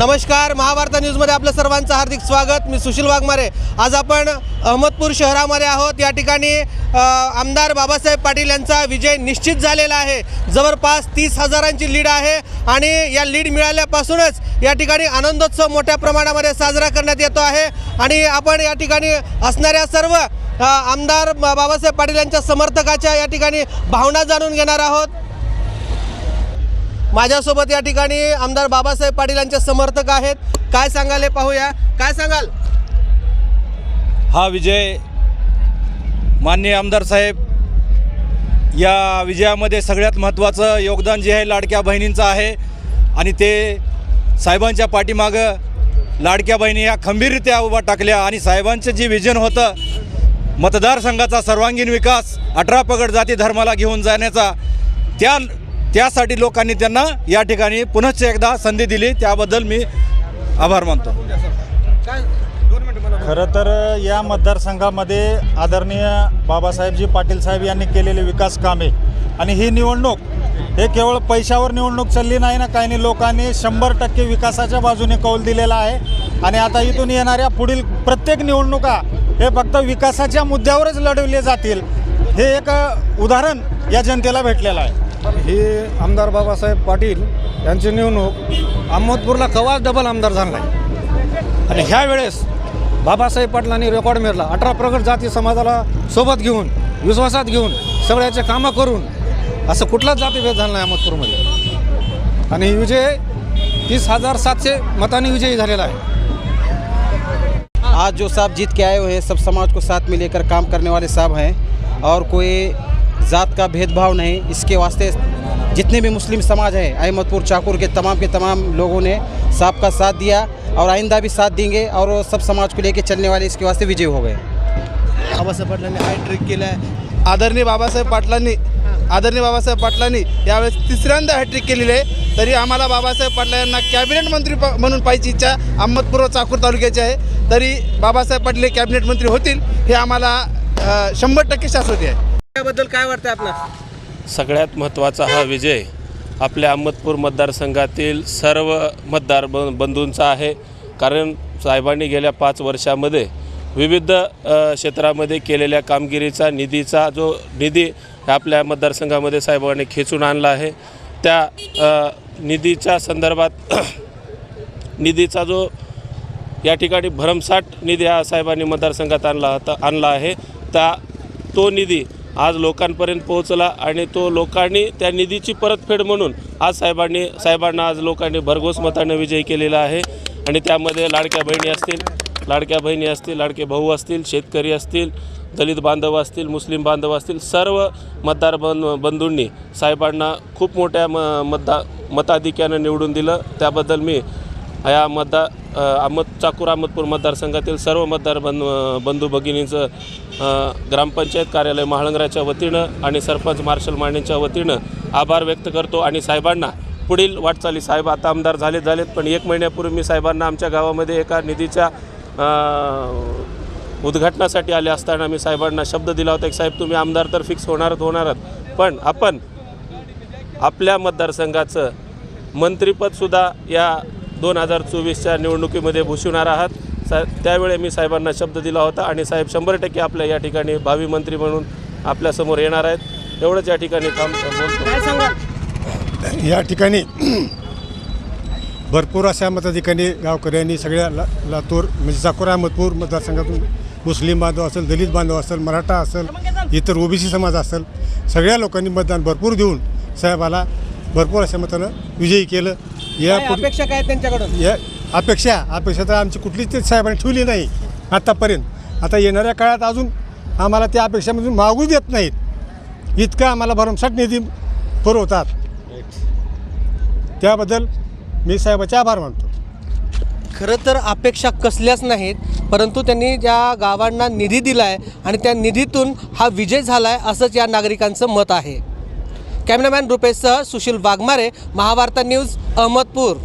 नमस्कार महाभारता न्यूजमध्ये आपलं सर्वांचं हार्दिक स्वागत. मी सुशील वाघमारे. आज आपण अहमदपूर शहरामध्ये आहोत. या ठिकाणी आमदार बाबासाहेब पाटील यांचा विजय निश्चित झालेला आहे. जवळपास तीस हजारांची लीड आहे आणि या लीड मिळाल्यापासूनच या ठिकाणी आनंदोत्सव मोठ्या प्रमाणामध्ये साजरा करण्यात येतो आहे. आणि आपण या ठिकाणी असणाऱ्या सर्व आमदार बाबासाहेब पाटील यांच्या समर्थकाच्या या ठिकाणी भावना जाणून घेणार आहोत. माझ्यासोबत या ठिकाणी आमदार बाबासाहेब पाटील यांचे समर्थक आहेत. काय सांगाल हे पाहूया. काय सांगाल? हा विजय माननीय आमदार साहेब या विजयामध्ये सगळ्यात महत्त्वाचं योगदान जे आहे लाडक्या बहिणींचं आहे आणि ते साहेबांच्या पाठीमागं लाडक्या बहिणी या खंबीररित्या उभा टाकल्या आणि साहेबांचं जे विजन होतं मतदारसंघाचा सर्वांगीण विकास अठरा पगड जाती धर्माला घेऊन जाण्याचा त्या त्यासाठी लोकांनी त्यांना या ठिकाणी पुनश्च एकदा संधी दिली. त्याबद्दल मी आभार मानतो. खरं तर या मतदारसंघामध्ये आदरणीय बाबासाहेबजी पाटील साहेब यांनी केलेले विकास कामे आणि ही निवडणूक हे केवळ पैशावर निवडणूक चालली नाही ना काही नाही. लोकांनी शंभर टक्के विकासाच्या बाजूने कौल दिलेला आहे. आणि आता इथून येणाऱ्या पुढील प्रत्येक निवडणुका हे फक्त विकासाच्या मुद्द्यावरच लढवले जातील. हे एक उदाहरण या जनतेला भेटलेलं आहे. हे आमदार बाबासाहेब पाटील यांची निवडणूक अहमदपूरला कवाच डबल आमदार झाला आहे. आणि ह्या वेळेस बाबासाहेब पाटलांनी रेकॉर्ड मेरला अठरा प्रगत जाती समाजाला सोबत घेऊन विश्वासात घेऊन सगळ्याचे कामं करून असं कुठलाच जातीभेद झाला नाही अहमदपूरमध्ये. आणि विजय तीस हजार सातशे मतांनी विजयी झालेला आहे. आज जो साहब जीत के आए हुए हैं सब समाज को साथ में लेकर काम करने वाले साहब हैं और कोई ज़ात का भेदभाव नहीं इसके वास्ते जितने भी मुस्लिम समाज है अहमदपुर चाकुर के तमाम के तमाम लोगों ने साहब का साथ दिया और आइंदा भी साथ देंगे और वो सब समाज को लेके चलने वाले इसके वास्ते विजय हो गए। बाबासाहेब पाटलांनी हॅट्रिक केला आहे. आदरणीय बाबासाहेब पाटलांनी आदरणीय बाबासाहेब पाटलांनी यावेळेस तिसऱ्यांदा हॅट्रिक केलेली आहे. तरी आम्हाला बाबासाहेब पाटला यांना कॅबिनेट मंत्री प- म्हणून पाहिजे इच्छा अहमदपूर व चाकूर तालुक्याची आहे. तरी बाबासाहेब पाटले कॅबिनेट मंत्री होतील हे आम्हाला शंभर टक्के शाश्वती आहे. त्याबद्दल काय वाटतं आपलं? सगळ्यात महत्त्वाचा हा विजय आपल्या अहमदपूर मतदारसंघातील सर्व मतदार ब बंधूंचा आहे. कारण साहेबांनी गेल्या पाच वर्षामध्ये विविध अ, क्षेत्रामध्ये केलेल्या कामगिरीचा निधीचा जो निधी आपल्या मतदारसंघामध्ये साहेबांनी खेचून आणला आहे त्या अ, निधीच्या संदर्भात निधीचा जो या ठिकाणी भरमसाठ निधी हा साहेबांनी मतदारसंघात आणला होता आणला आहे त्या तो निधी आज लोकांपर्यंत पोहोचला आणि तो लोकांनी त्या निधीची परतफेड म्हणून आज साहेबांनी साहेबांना आज लोकांनी भरघोस मताने विजय केलेला आहे. आणि त्यामध्ये लाडक्या बहिणी असतील लाडक्या बहिणी असतील लाडके भाऊ असतील शेतकरी असतील दलित बांधव असतील मुस्लिम बांधव असतील सर्व मतदार बन बंधूंनी साहेबांना खूप मोठ्या म मतदा मताधिक्यानं निवडून दिलं. त्याबद्दल मी या मतदा अहमद चाकूर अहमदपूर मतदारसंघातील सर्व मतदार बन बंधू भगिनींचं ग्रामपंचायत कार्यालय महाळंगराच्या वतीनं आणि सरपंच मार्शल मानेच्या वतीनं आभार व्यक्त करतो. आणि साहेबांना पुढील वाटचाली साहेब आता आमदार झालेत झालेत पण एक महिन्यापूर्वी मी साहेबांना आमच्या गावामध्ये एका निधीच्या उद्घाटनासाठी आले असताना मी साहेबांना शब्द दिला होता की साहेब तुम्ही आमदार तर फिक्स होणारच होणारच पण आपण आपल्या मतदारसंघाचं मंत्रिपदसुद्धा या दोन हजार चोवीसच्या निवडणुकीमध्ये भूषवणार आहात. सा त्यावेळी मी साहेबांना शब्द दिला होता आणि साहेब शंभर टक्के आपल्या या ठिकाणी भावी मंत्री म्हणून आपल्यासमोर येणार आहेत. एवढंच या ठिकाणी काम बोलतो. या ठिकाणी भरपूर अशा मताधिकांनी गावकऱ्यांनी सगळ्या ला लातूर म्हणजे चाकोर अहमदपूर मतदारसंघातून मुस्लिम बांधव असेल दलित बांधव असेल मराठा असेल इतर ओबीसी समाज असेल सगळ्या लोकांनी मतदान भरपूर देऊन साहेबाला भरपूर अशा मतानं विजयी केलं. या काय पुढे अपेक्षा काय आहेत त्यांच्याकडून? या अपेक्षा अपेक्षा तर आमची कुठलीच ते साहेबांनी ठेवली नाही आत्तापर्यंत आता येणाऱ्या काळात अजून आम्हाला त्या अपेक्षामधून मागू देत नाहीत. इतकं आम्हाला भरमसाठ निधी पुरवतात. त्याबद्दल मी साहेबाचे आभार मानतो. खरं तर अपेक्षा कसल्याच नाहीत परंतु त्यांनी ज्या गावांना निधी दिला आहे आणि त्या निधीतून हा विजय झाला आहे असंच या नागरिकांचं मत आहे. कॅमेरामॅन रुपेशसह सुशील वाघमारे महावार्ता न्यूज अहमदपूर.